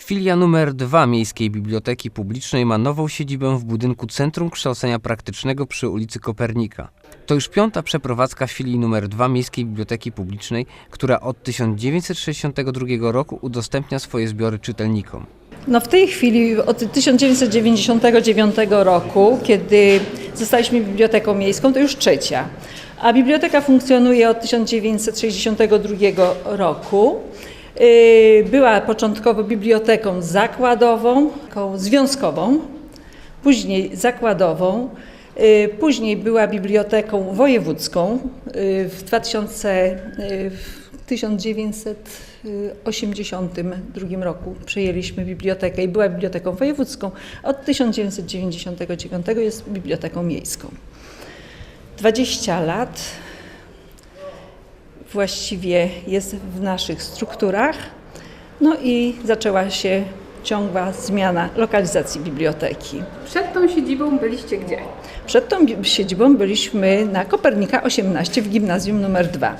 Filia numer 2 Miejskiej Biblioteki Publicznej ma nową siedzibę w budynku Centrum Kształcenia Praktycznego przy ulicy Kopernika. To już piąta przeprowadzka filii numer 2 Miejskiej Biblioteki Publicznej, która od 1962 roku udostępnia swoje zbiory czytelnikom. No w tej chwili od 1999 roku, kiedy zostaliśmy biblioteką miejską, to już trzecia. A biblioteka funkcjonuje od 1962 roku. Yy, Była początkowo biblioteką zakładową, związkową, później zakładową, yy, później była biblioteką wojewódzką. Yy, W 2000, yy, w 1982 roku przejęliśmy bibliotekę i była biblioteką wojewódzką. Od 1999 jest biblioteką miejską. 20 lat właściwie jest w naszych strukturach. No i zaczęła się ciągła zmiana lokalizacji biblioteki. Przed tą siedzibą byliście gdzie? Przed tą siedzibą byliśmy na Kopernika 18 w gimnazjum numer 2.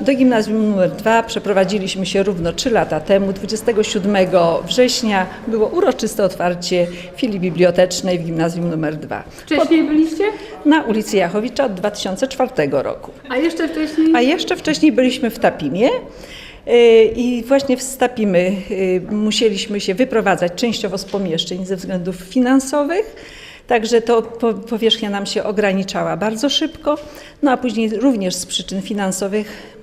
Do gimnazjum numer 2 przeprowadziliśmy się równo 3 lata temu. 27 września było uroczyste otwarcie filii bibliotecznej w gimnazjum numer 2 Wcześniej byliście? na ulicy Jachowicza od 2004 roku. A jeszcze wcześniej? A jeszcze wcześniej byliśmy w Tapimie. Y, I właśnie w Tapimy y, musieliśmy się wyprowadzać częściowo z pomieszczeń ze względów finansowych, także to po- powierzchnia nam się ograniczała bardzo szybko. No a później również z przyczyn finansowych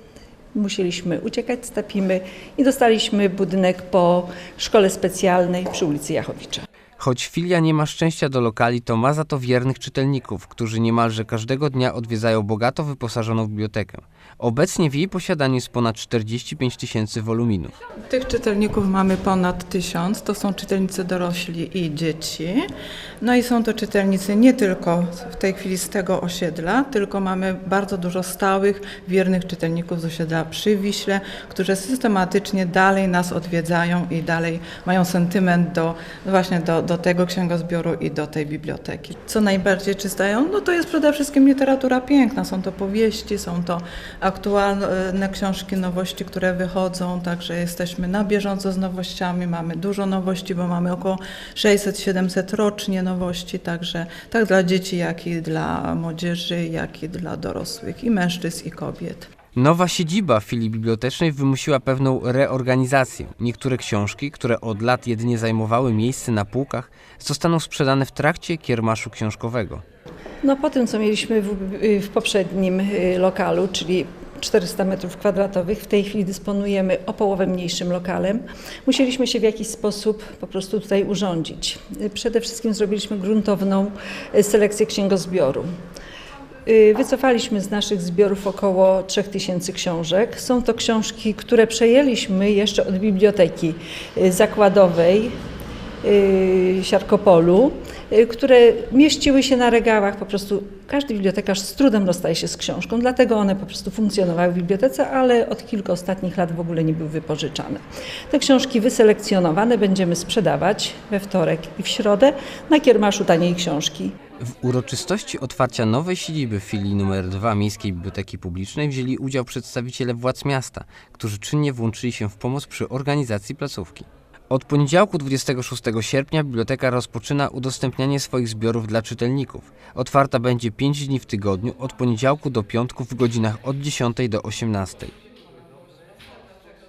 musieliśmy uciekać z Tapimy i dostaliśmy budynek po szkole specjalnej przy ulicy Jachowicza. Choć filia nie ma szczęścia do lokali, to ma za to wiernych czytelników, którzy niemalże każdego dnia odwiedzają bogato wyposażoną bibliotekę. Obecnie w jej posiadaniu jest ponad 45 tysięcy woluminów. Tych czytelników mamy ponad tysiąc. To są czytelnicy dorośli i dzieci. No i są to czytelnicy nie tylko w tej chwili z tego osiedla, tylko mamy bardzo dużo stałych, wiernych czytelników z osiedla przy Wiśle, którzy systematycznie dalej nas odwiedzają i dalej mają sentyment do, właśnie do, do tego księgozbioru i do tej biblioteki. Co najbardziej czytają? No to jest przede wszystkim literatura piękna. Są to powieści, są to aktualne książki, nowości, które wychodzą, także jesteśmy na bieżąco z nowościami, mamy dużo nowości, bo mamy około 600-700 rocznie nowości, także tak dla dzieci, jak i dla młodzieży, jak i dla dorosłych, i mężczyzn, i kobiet. Nowa siedziba filii bibliotecznej wymusiła pewną reorganizację. Niektóre książki, które od lat jedynie zajmowały miejsce na półkach, zostaną sprzedane w trakcie kiermaszu książkowego. No po tym, co mieliśmy w, w poprzednim y, lokalu, czyli 400 metrów kwadratowych, w tej chwili dysponujemy o połowę mniejszym lokalem. Musieliśmy się w jakiś sposób po prostu tutaj urządzić. Y, Przede wszystkim zrobiliśmy gruntowną y, selekcję księgozbioru. Y, Wycofaliśmy z naszych zbiorów około 3000 książek. Są to książki, które przejęliśmy jeszcze od biblioteki y, zakładowej y, Siarkopolu, które mieściły się na regałach. Po prostu każdy bibliotekarz z trudem rozstaje się z książką, dlatego one po prostu funkcjonowały w bibliotece, ale od kilku ostatnich lat w ogóle nie były wypożyczane. Te książki wyselekcjonowane będziemy sprzedawać we wtorek i w środę na kiermaszu taniej książki. W uroczystości otwarcia nowej siedziby filii numer 2 Miejskiej Biblioteki Publicznej wzięli udział przedstawiciele władz miasta, którzy czynnie włączyli się w pomoc przy organizacji placówki. Od poniedziałku 26 sierpnia biblioteka rozpoczyna udostępnianie swoich zbiorów dla czytelników. Otwarta będzie 5 dni w tygodniu, od poniedziałku do piątku w godzinach od 10 do 18.